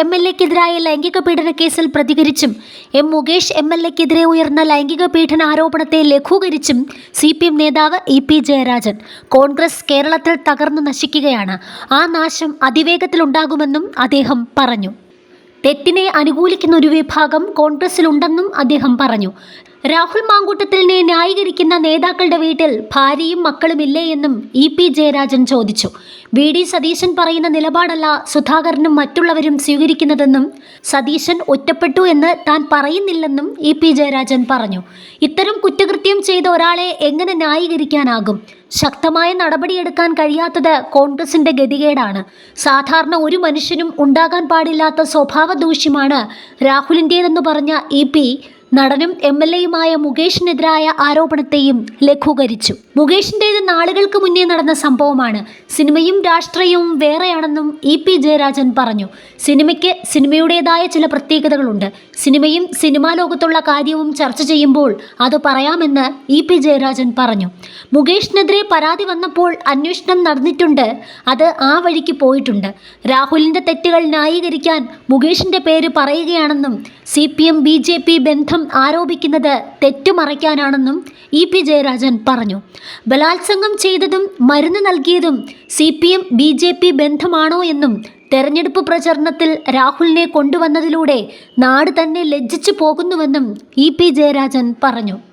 M L എക്കെതിരായ ലൈംഗിക പീഡന കേസിൽ പ്രതികരിച്ചും എം മുകേഷ് എം എൽ എക്കെതിരെ ഉയർന്ന ലൈംഗിക പീഡന ആരോപണത്തെ ലഘൂകരിച്ചും സി പി എം നേതാവ് ഇ പി ജയരാജൻ കോൺഗ്രസ് കേരളത്തിൽ തകർന്നു നശിക്കുകയാണ്. ആ നാശം അതിവേഗത്തിലുണ്ടാകുമെന്നും അദ്ദേഹം പറഞ്ഞു. തെറ്റിനെ അനുകൂലിക്കുന്ന ഒരു വിഭാഗം കോൺഗ്രസിലുണ്ടെന്നും അദ്ദേഹം പറഞ്ഞു. രാഹുൽ മാങ്കൂട്ടത്തിലിനെ ന്യായീകരിക്കുന്ന നേതാക്കളുടെ വീട്ടിൽ ഭാര്യയും മക്കളുമില്ലേ എന്നും ഇ പി ജയരാജൻ ചോദിച്ചു. വി ഡി സതീശൻ പറയുന്ന നിലപാടല്ല സുധാകരനും മറ്റുള്ളവരും സ്വീകരിക്കുന്നതെന്നും സതീശൻ ഒറ്റപ്പെട്ടു എന്ന് താൻ പറയുന്നില്ലെന്നും ഇ പി ജയരാജൻ പറഞ്ഞു. ഇത്തരം കുറ്റകൃത്യം ചെയ്ത ഒരാളെ എങ്ങനെ ന്യായീകരിക്കാനാകും? ശക്തമായ നടപടിയെടുക്കാൻ കഴിയാത്തത് കോൺഗ്രസിന്റെ ഗതികേടാണ്. സാധാരണ ഒരു മനുഷ്യനും ഉണ്ടാകാൻ പാടില്ലാത്ത സ്വഭാവ ദൂഷ്യമാണ് രാഹുലിന്റേതെന്ന് പറഞ്ഞ ഇ പി നടനും എം എൽ എയുമായ മുകേഷിനെതിരായ ആരോപണത്തെയും ലഘൂകരിച്ചു. മുകേഷിന്റേത് നാളുകൾക്ക് മുന്നേ നടന്ന സംഭവമാണ്. സിനിമയും രാഷ്ട്രീയവും വേറെയാണെന്നും ഇ പി ജയരാജൻ പറഞ്ഞു. സിനിമയ്ക്ക് സിനിമയുടേതായ ചില പ്രത്യേകതകളുണ്ട്. സിനിമയും സിനിമാ ലോകത്തുള്ള കാര്യവും ചർച്ച ചെയ്യുമ്പോൾ അത് പറയാമെന്ന് ഇ പി ജയരാജൻ പറഞ്ഞു. മുകേഷിനെതിരെ പരാതി വന്നപ്പോൾ അന്വേഷണം നടന്നിട്ടുണ്ട്. അത് ആ വഴിക്ക് പോയിട്ടുണ്ട്. രാഹുലിന്റെ തെറ്റുകൾ ന്യായീകരിക്കാൻ മുകേഷിന്റെ പേര് പറയുകയാണെന്നും C P M B J P ബന്ധം ആരോപിക്കുന്നത് തെറ്റുമറയ്ക്കാനാണെന്നും ഇ പി ജയരാജൻ പറഞ്ഞു. ബലാത്സംഗം ചെയ്തതും മരുന്ന് നൽകിയതും C P M B J P ബന്ധമാണോ എന്നും തെരഞ്ഞെടുപ്പ് പ്രചരണത്തിൽ രാഹുലിനെ കൊണ്ടുവന്നതിലൂടെ നാട് തന്നെ ലജ്ജിച്ചു പോകുന്നുവെന്നും ഇ പി ജയരാജൻ പറഞ്ഞു.